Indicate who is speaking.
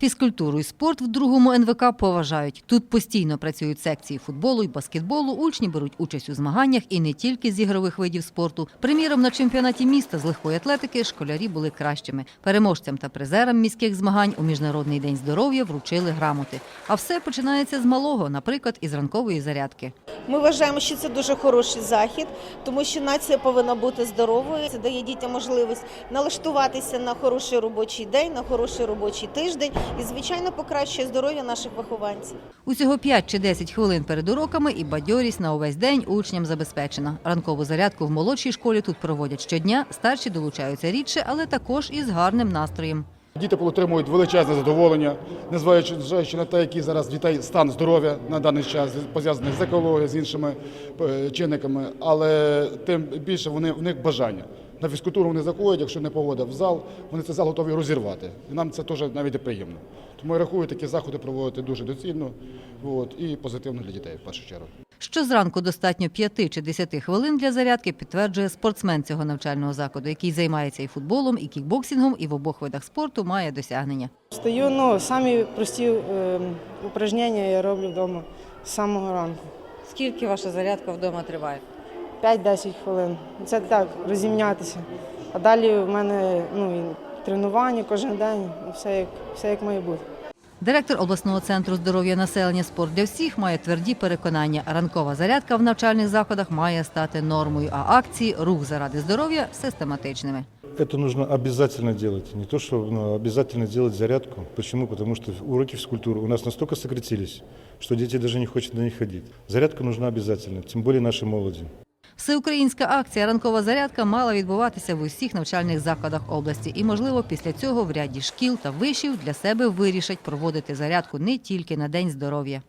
Speaker 1: Фізкультуру і спорт в другому НВК поважають. Тут постійно працюють секції футболу і баскетболу. Учні беруть участь у змаганнях і не тільки з ігрових видів спорту. Приміром, на чемпіонаті міста з легкої атлетики школярі були кращими. Переможцям та призерам міських змагань у міжнародний день здоров'я вручили грамоти. А все починається з малого, наприклад, із ранкової зарядки.
Speaker 2: Ми вважаємо, що це дуже хороший захід, тому що нація повинна бути здоровою. Це дає дітям можливість налаштуватися на хороший робочий день, на хороший робочий тиждень і, звичайно, покращує здоров'я наших вихованців.
Speaker 1: Усього 5 чи 10 хвилин перед уроками і бадьорість на увесь день учням забезпечена. Ранкову зарядку в молодшій школі тут проводять щодня. Старші долучаються рідше, але також із гарним настроєм.
Speaker 3: Діти отримують величезне задоволення, незважаючи на те, який зараз дітей стан здоров'я на даний час, пов'язаний з екологією, з іншими е, чинниками, але тим більше вони в них бажання. На фізкультуру вони заходять, якщо не погода в зал, вони цей зал готові розірвати. І нам це теж навіть і приємно. Тому я рахую, такі заходи проводити дуже доцільно от, і позитивно для дітей в першу чергу.
Speaker 1: Що зранку достатньо 5 чи 10 хвилин для зарядки, підтверджує спортсмен цього навчального закладу, який займається і футболом, і кікбоксингом, і в обох видах спорту має досягнення.
Speaker 4: Стою, ну, самі прості е, упражнення я роблю вдома з самого ранку.
Speaker 1: Скільки ваша зарядка вдома триває?
Speaker 4: 5-10 хвилин. Це так, розімнятися. А далі в мене ну, і тренування кожен день, і все як, все як має бути.
Speaker 1: Директор обласного центру здоров'я населення спорт для всіх має тверді переконання. Ранкова зарядка в навчальних закладах має стати нормою, а акції Рух заради здоров'я систематичними.
Speaker 5: Это нужно обязательно делать. Не то, что ну, обязательно делать зарядку. Почему? Потому что уроки физкультуры у нас настолько сократились, что дети даже не хотят на них ходить. Зарядка нужна обязательно, тем более нашей молоді.
Speaker 1: Всеукраїнська акція Ранкова зарядка мала відбуватися в усіх навчальних закладах області. І, можливо, після цього в ряді шкіл та вишів для себе вирішать проводити зарядку не тільки на День здоров'я.